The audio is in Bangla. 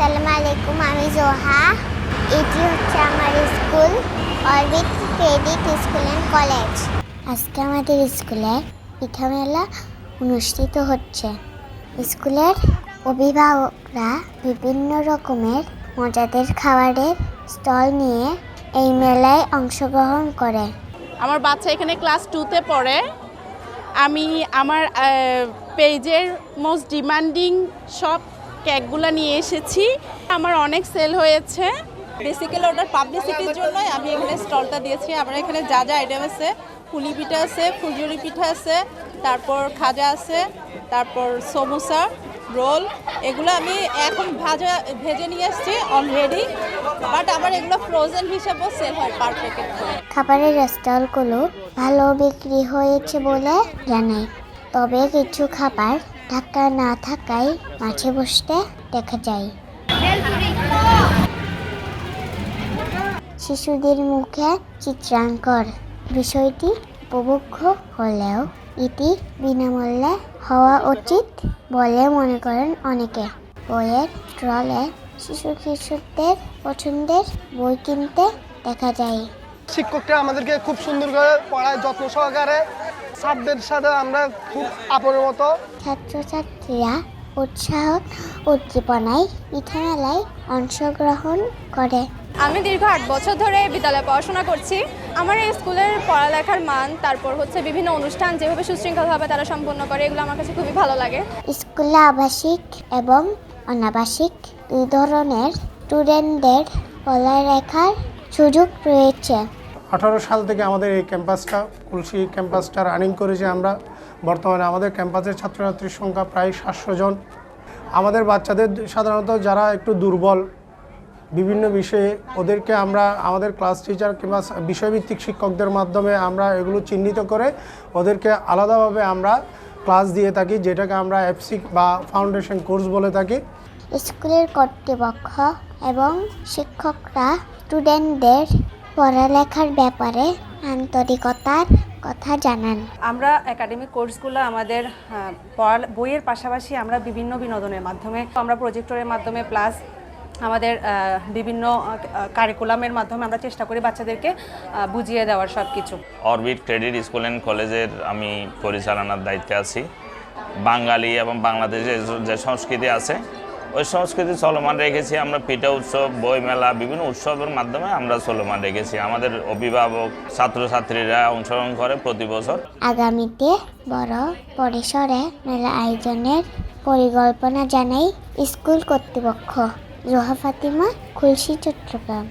আসসালামু আলাইকুম, আমি জোহা। এটি হচ্ছে আমার school, orbit credit school and college. আজকে আমাদের স্কুলে পিঠা মেলা অনুষ্ঠিত হচ্ছে। স্কুলের অভিভাবকরা বিভিন্ন রকমের মজাদের খাবারের স্টল নিয়ে এই মেলায় অংশগ্রহণ করে। আমার বাচ্চা এখানে ক্লাস টুতে পড়ে। আমি আমার পেজের মোস্ট ডিমান্ডিং সব কেকগুলো নিয়ে এসেছি। আমার অনেক সেল হয়েছে। বেসিক্যালি ওটার পাবলিসিটির জন্যই আমি এখানে স্টলটা দিয়েছি। আমার এখানে যা যা আইটেম আছে, পুলি পিঠা আছে ফুলঝুরি পিঠা আছে, তারপর খাজা আছে, তারপর সমোসা, রোল, এগুলো আমি এখন ভাজা, ভেজে নিয়ে এসেছি অলরেডি বাট আমার এগুলো ফ্রোজেন হিসেবেও সেল হয় পার প্যাকেট খাবারের স্টলগুলো ভালো বিক্রি হয়েছে বলে জানাই। তবে কিছু খাবার ঢাকা না থাকায় মাঝে বসতে দেখা যায়। শিশুদের মুখে চিত্রাঙ্কর। বিষয়টি উপভোগ্য হলেও এটি বিনামূল্যে হওয়া উচিত বলে মনে করেন অনেকে। বইয়ের ট্রলে শিশু কিশোরদের পছন্দের বই কিনতে দেখা যায়। শিক্ষকরা আমাদেরকে খুব সুন্দর করে পড়ায়, যত্ন সহকারে স্যারদের সাথে আমরা খুব আপনের মতো। ছাত্রছাত্রীরা উৎসাহ উদ্দীপনায় পিঠা মেলায় অংশগ্রহণ করে। আমি দীর্ঘ আট বছর ধরে বিদ্যালয়ে পড়াশোনা করছি। আমার এই স্কুলের পড়ালেখার মান তারপর হচ্ছে বিভিন্ন অনুষ্ঠান যেভাবে সুশৃঙ্খলভাবে তারা সম্পন্ন করে এগুলো আমার কাছে খুবই ভালো লাগে। স্কুলে আবাসিক এবং অনাবাসিক দুই ধরনের স্টুডেন্টদের পড়ালেখার সুযোগ রয়েছে। আঠারো সাল থেকে আমাদের এই ক্যাম্পাসটা, কুলসি ক্যাম্পাসটা রানিং করেছি আমরা। বর্তমানে আমাদের ক্যাম্পাসের ছাত্রছাত্রীর সংখ্যা প্রায় সাতশো জন। আমাদের বাচ্চাদের সাধারণত যারা একটু দুর্বল, বিভিন্ন বিষয়ে ওদেরকে আমরা, আমাদের ক্লাস টিচার কিংবা বিষয়ভিত্তিক শিক্ষকদের মাধ্যমে আমরা এগুলো চিহ্নিত করে ওদেরকে আলাদাভাবে আমরা ক্লাস দিয়ে থাকি, যেটাকে আমরা এফসি বা ফাউন্ডেশন কোর্স বলে থাকি। স্কুলের কর্তৃপক্ষ এবং শিক্ষকরা স্টুডেন্টদের পড়ালেখার ব্যাপারে আন্তরিকতার কথা জানান। আমরা একাডেমিক কোর্সগুলো আমাদের পড়া বইয়ের পাশাপাশি আমরা বিভিন্ন বিনোদনের মাধ্যমে আমরা প্রজেক্টরের মাধ্যমে প্লাস আমাদের বিভিন্ন কারিকুলামের মাধ্যমে আমরা চেষ্টা করি বাচ্চাদেরকে বুঝিয়ে দেওয়ার সব কিছু অরবিট ক্রেডিট স্কুল অ্যান্ড কলেজের আমি পরিচালনার দায়িত্বে আছি। বাঙালি এবং বাংলাদেশের যে সংস্কৃতি আছে ওই সংস্কৃতি চলমান রেখেছি, আমরা পিঠা উৎসব বইমেলা বিভিন্ন উৎসবের মাধ্যমে আমরা চলমান রেখেছি। আমাদের অভিভাবক ছাত্রছাত্রীরা অংশগ্রহণ করে প্রতি বছর। আগামীতে বড় পরিসরে মেলা আয়োজনের পরিকল্পনা জানাই স্কুল কর্তৃপক্ষ। জোহা ফাতিমা, খুলশি, চট্টগ্রাম।